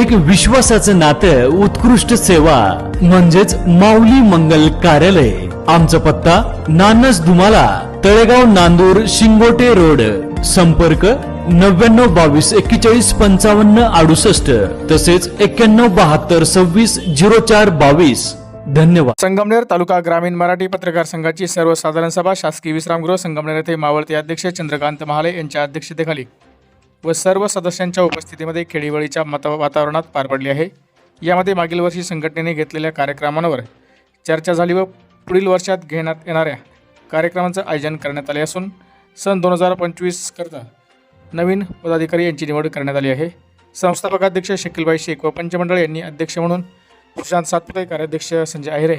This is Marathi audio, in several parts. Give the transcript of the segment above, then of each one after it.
एक विश्वासाचं नातं उत्कृष्ट सेवा म्हणजेच माऊली मंगल कार्यालय. आमचा पत्ता नानस दुमाला तळेगाव नांदूर शिंगोटे रोड. संपर्क नव्याण्णव बावीस एक्केचाळीस पंचावन्न अडुसष्ट. तसेच एक्क्याण्णव बहात्तर सव्वीस झिरो चार बावीस. धन्यवाद. संगमनेर तालुका ग्रामीण मराठी पत्रकार संघाची सर्वसाधारण सभा शासकीय विश्रामगृह संगमनेर येथे मावळते अध्यक्ष चंद्रकांत महाले यांच्या अध्यक्षतेखाली. व सर्व सदस्यांच्या उपस्थितीमध्ये खेळीवळीच्या मत वातावरणात पार पडली आहे. यामध्ये मागील वर्षी संघटनेने घेतलेल्या कार्यक्रमांवर चर्चा झाली व पुढील वर्षात घेण्यात येणाऱ्या कार्यक्रमांचं आयोजन करण्यात आले असून सन दोन हजार पंचवीस करता नवीन पदाधिकारी यांची निवड करण्यात आली आहे. संस्थापक अध्यक्ष शकीलबाई शेख व पंचमंडळ यांनी अध्यक्ष म्हणून प्रशांत सातपुते कार्याध्यक्ष संजय अहिरे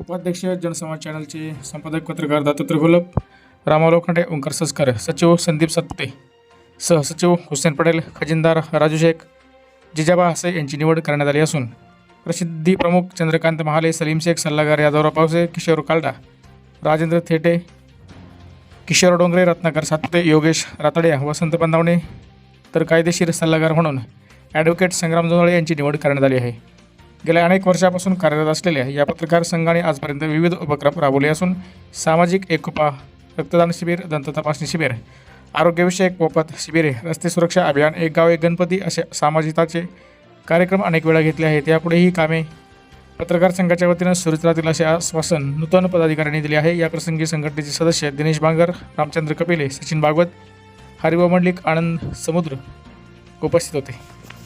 उपाध्यक्ष जनसंवाद चॅनलचे संपादक पत्रकार दत्तात्रय घोलप रामाव लोखंडे ओंकार सस्कर सचिव संदीप सातपुते सहसचिव हुसेन पटेल खजिनदार राजू शेख जिजाबा हसे यांची निवड करण्यात आली असून प्रसिद्धी प्रमुख चंद्रकांत महाले सलीम शेख सल्लागार यादवराव पावसे किशोर कालडा राजेंद्र थेटे किशोर डोंगरे रत्नाकर सातपुते योगेश रातड्या वसंत पंधावणे तर कायदेशीर सल्लागार म्हणून ॲडव्होकेट संग्राम जोंधळे यांची निवड करण्यात आली आहे. गेल्या अनेक वर्षापासून कार्यरत असलेल्या या पत्रकार संघाने आजपर्यंत विविध उपक्रम राबवले असून सामाजिक एकोपा रक्तदान शिबिर दंत तपासणी शिबिर आरोग्यविषयक मोफत शिबिरे रस्ते सुरक्षा अभियान एक गाव एक गणपती असे सामाजिकाचे कार्यक्रम अनेक वेळा घेतले आहेत. यापुढेही कामे पत्रकार संघाच्या वतीनं सुरूच राहतील असे आश्वासन नूतन पदाधिकाऱ्यांनी दिले आहे. या प्रसंगी संघटनेचे सदस्य दिनेश बांगर रामचंद्र कपिले सचिन भागवत हरिभाऊ मंडलिक आनंद समुद्र उपस्थित होते.